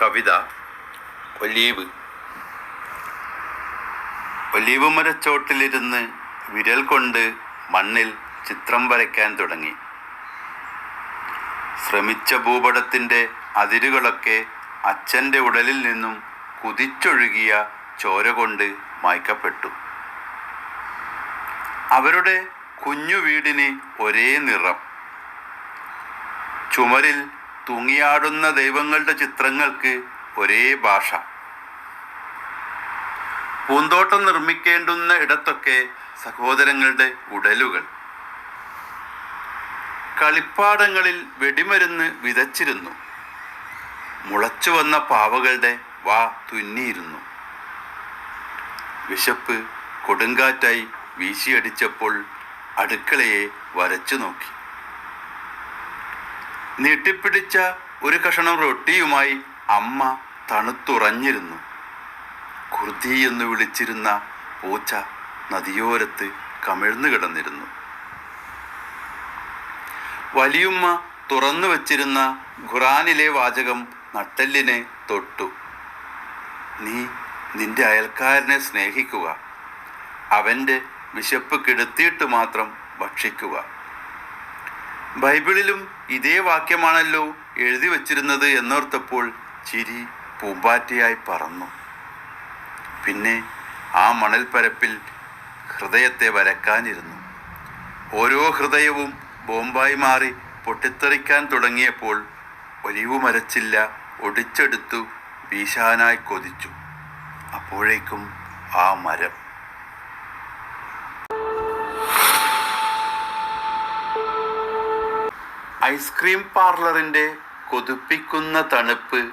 കവിത olive. Olive മരച്ചോട്ടിലിരുന്ന് വിരൽ കൊണ്ട് മണ്ണിൽ ചിത്രം വരയ്ക്കാൻ തുടങ്ങി. ശ്രമിച്ച ഭൂപടത്തിന്റെ അതിരുകളൊക്കെ അച്ഛന്റെ ഉടലിൽ നിന്നും കുതിച്ചൊഴുകിയ ചോര കൊണ്ട് മായ്ക്കപ്പെട്ടു. അവരുടെ കുഞ്ഞു വീടിന് ഒരേ നിറം. ചുമരിൽ തൂങ്ങിയാടുന്ന ദൈവങ്ങളുടെ ചിത്രങ്ങൾക്ക് ഒരേ ഭാഷ. പൂന്തോട്ടം നിർമ്മിക്കേണ്ടുന്ന ഇടത്തൊക്കെ സഹോദരങ്ങളുടെ ഉടലുകൾ. കളിപ്പാടങ്ങളിൽ വെടിമരുന്ന് വിതച്ചിരുന്നു. മുളച്ചു വന്ന പാവകളുടെ വാ തുന്നിയിരുന്നു. വിശപ്പ് കൊടുങ്കാറ്റായി വീശിയടിച്ചപ്പോൾ അടുക്കളയെ വരച്ചു നോക്കി. നീട്ടിപ്പിടിച്ച ഒരു കഷണം റൊട്ടിയുമായി അമ്മ തണുത്തുറഞ്ഞിരുന്നു. കുർദി എന്ന് വിളിച്ചിരുന്ന പൂച്ച നദിയോരത്ത് കമിഴ്ന്നു കിടന്നിരുന്നു. വലിയുമ്മ തുറന്നു വച്ചിരുന്ന ഖുറാനിലെ വാചകം നട്ടെല്ലിനെ തൊട്ടു. നീ നിന്റെ അയൽക്കാരനെ സ്നേഹിക്കുക. അവന്റെ വിശപ്പ് കെടുത്തിയിട്ട് മാത്രം ഭക്ഷിക്കുക. ബൈബിളിലും ഇതേ വാക്യമാണല്ലോ എഴുതി വച്ചിരുന്നത് എന്നോർത്തപ്പോൾ ചിരി പൂമ്പാറ്റയായി പറന്നു. പിന്നെ ആ മണൽപ്പരപ്പിൽ ഹൃദയത്തെ വരക്കാനിരുന്നു. ഓരോ ഹൃദയവും ബോംബായി മാറി പൊട്ടിത്തെറിക്കാൻ തുടങ്ങിയപ്പോൾ ഒലിവു മരച്ചില്ല ഒടിച്ചെടുത്തു വീശാനായി കൊതിച്ചു. അപ്പോഴേക്കും ആ മരം ഐസ്ക്രീം പാർലറിന്റെ കൊതിപ്പിക്കുന്ന തണുപ്പ്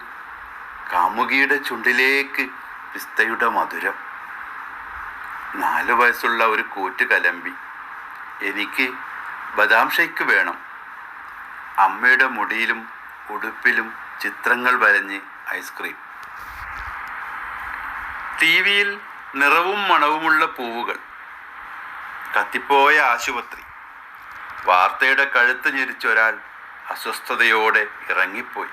കാമുകിയുടെ ചുണ്ടിലേക്ക് പിസ്തയുടെ മധുരം. നാല് വയസ്സുള്ള ഒരു കൂറ്റ് കലമ്പി. എനിക്ക് ബദാം ഷേക്ക് വേണം. അമ്മയുടെ മുടിയിലും ഉടുപ്പിലും ചിത്രങ്ങൾ വരഞ്ഞ് ഐസ്ക്രീം. ടി വിയിൽ നിറവും മണവുമുള്ള പൂവുകൾ. കത്തിപ്പോയ ആശുപത്രി. വാർത്തയുടെ കഴുത്ത് ഞെരിച്ചൊരാൾ അസ്വസ്ഥതയോടെ ഇറങ്ങിപ്പോയി.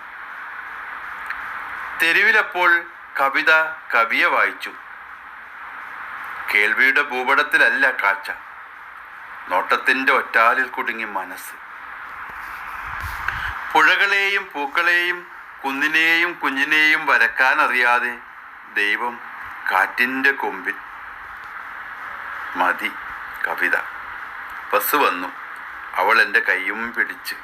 തെരുവിലപ്പോൾ കവിത കവിയെ വായിച്ചു. കേൾവിയുടെ ഭൂപടത്തിലല്ല കാഴ്ച. നോട്ടത്തിന്റെ ഒറ്റാലിൽ കുടുങ്ങി മനസ്സ്. പുഴകളെയും പൂക്കളെയും കുന്നിനെയും കുഞ്ഞിനെയും വരക്കാനറിയാതെ ദൈവം കാറ്റിന്റെ കൊമ്പിൽ. മതി കവിത. ബസ് വന്നു. അവൾ എന്റെ കൈയും പിടിച്ച്.